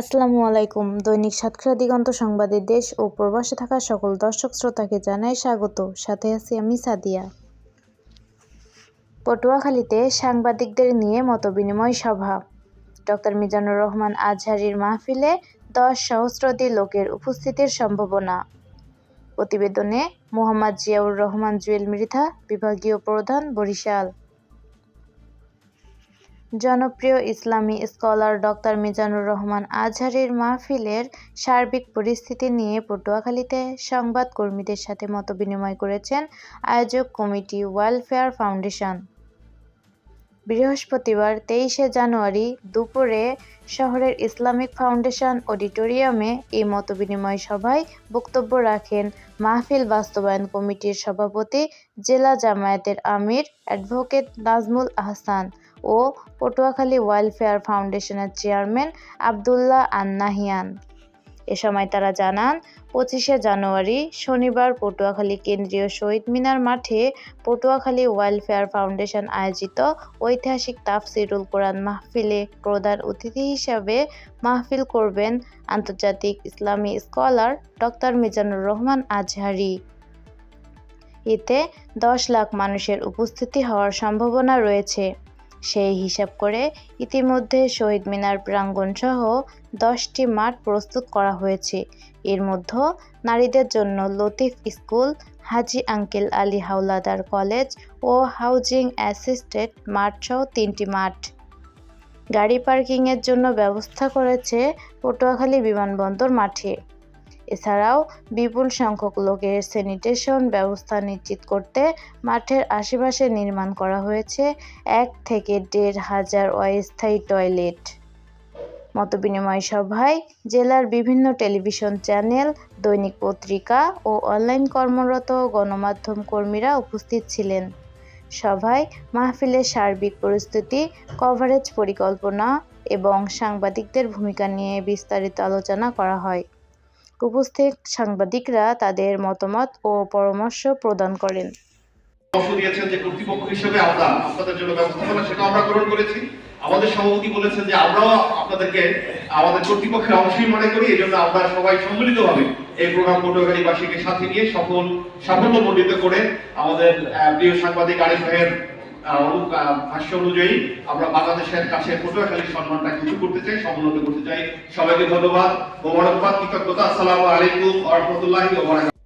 আসসালামু আলাইকুম। দৈনিক সাতক্ষীরা দিগন্ত সংবাদে দেশ ও প্রবাসে থাকা সকল দর্শক শ্রোতাকে জানাই স্বাগত। সাথে আছি আমি সাদিয়া। পটুয়াখালীতে সাংবাদিকদের নিয়ে মতবিনিময় সভা। ডক্টর মিজানুর রহমান আজহারির মাহফিলে দশ সহস্রাধিক লোকের উপস্থিতির সম্ভাবনা। প্রতিবেদনে মোহাম্মদ জিয়াউর রহমান, জুয়েল মৃধা বিভাগীয় প্রধান বরিশাল। জনপ্রিয় ইসলামী স্কলার ডক্টর মিজানুর রহমান আজহারির মাহফিলের সার্বিক পরিস্থিতি নিয়ে পটুয়াখালীতে সংবাদকর্মীদের সাথে মতবিনিময় করেছেন আয়োজক কমিটি ওয়েলফেয়ার ফাউন্ডেশন। বৃহস্পতিবার তেইশে জানুয়ারি দুপুরে শহরের ইসলামিক ফাউন্ডেশন অডিটোরিয়ামে এই মতবিনিময় সভায় বক্তব্য রাখেন মাহফিল বাস্তবায়ন কমিটির সভাপতি জেলা জামায়াতের আমির অ্যাডভোকেট নাজমুল আহসান। ও পটুয়াখালী ওয়েলফেয়ার ফাউন্ডেশনের চেয়ারম্যান আবদুল্লাহ আন্নাহিয়ান। এ সময় তারা জানান, পঁচিশে জানুয়ারি শনিবার পটুয়াখালী কেন্দ্রীয় শহীদ মিনার মাঠে পটুয়াখালী ওয়েলফেয়ার ফাউন্ডেশন আয়োজিত ঐতিহাসিক তাফসিরুল কোরআন মাহফিলে প্রধান অতিথি হিসাবে মাহফিল করবেন আন্তর্জাতিক ইসলামী স্কলার ডক্টর মিজানুর রহমান আজহারি। এতে দশ লাখ মানুষের উপস্থিতি হওয়ার সম্ভাবনা রয়েছে। সেই হিসাব করে ইতিমধ্যে শহীদ মিনার প্রাঙ্গণ সহ দশটি মাঠ প্রস্তুত করা হয়েছে। এর মধ্যে নারীদের জন্য Latif school, Haji uncle Ali Howlader college ও হাউজিং অ্যাসিস্টেড মাঠ সহ তিনটি মাঠ। গাড়ি পার্কিংয়ের জন্য ব্যবস্থা করেছে পটুয়াখালী বিমানবন্দর মাঠে। এছাড়াও বিপুল সংখ্যক লোকের স্যানিটেশন ব্যবস্থা নিশ্চিত করতে মাঠের আশেপাশে নির্মাণ করা হয়েছে এক থেকে দেড় হাজার অস্থায়ী টয়লেট মতবিনিময় সভায় জেলার বিভিন্ন টেলিভিশন চ্যানেল, দৈনিক পত্রিকা ও অনলাইন কর্মরত গণমাধ্যম কর্মীরা উপস্থিত ছিলেন। সভায় মাহফিলের সার্বিক পরিস্থিতি কভারেজ পরিকল্পনা এবং সাংবাদিকদের ভূমিকা নিয়ে বিস্তারিত আলোচনা করা হয়। উপস্থিত সাংবাদিকরা তাদের মতামত ও পরামর্শ প্রদান করেন। গ্রহণ করেছি। আমাদের সভাপতি বলেছেন যে আমরাও আপনাদেরকে, আমাদের কর্তৃপক্ষের অংশই মনে করি এই জন্য আমরা সবাই সম্মিলিত সম্মিলিতভাবে এই প্রোগ্রাম পটুয়াখালীবাসীকে সাথে নিয়ে সফল সাফল্য মণ্ডিত করে আমাদের প্রিয় সাংবাদিক আরিফ ভাইয়ের ভাষ্য অনুযায়ী আমরা বাংলাদেশের কাছে পটুয়াখালীর সম্মানটা কিছু করতে চাই, সমুন্নত করতে চাই। সবাইকে ধন্যবাদ। মোবারকবাদ, কৃতজ্ঞতা। আসসালামু আলাইকুম বারাকাতুহু।